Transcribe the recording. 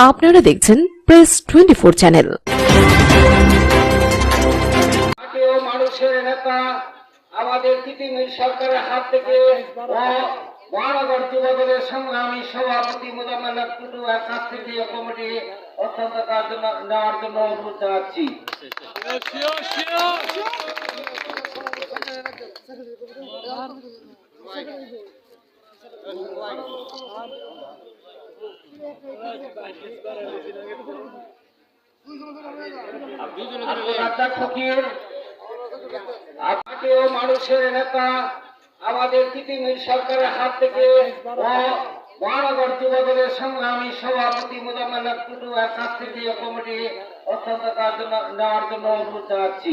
আপনারা দেখছেন press twenty four channel মানুষের নেতা আমাদের তিতিমির সরকারের হাত থেকে মহানগর যুবদলের সংগ্রামী সভাপতি মুজাম্মেল টুটুয়ার কাছ থেকে কমিটি অত্যন্ত জন্য- নেওয়ার জন্য অনুরোধ জানাচ্ছি। মানুষের নেতা আমাদের তিতিমির সরকারের হাত থেকে মহানগর যুবদলের সংগ্রামী সভাপতি মুজাম্মেল টুটুয়ার কাছ থেকে কমিটি অত্যন্ত জন্য- নেওয়ার জন্য অনুরোধ জানাচ্ছি।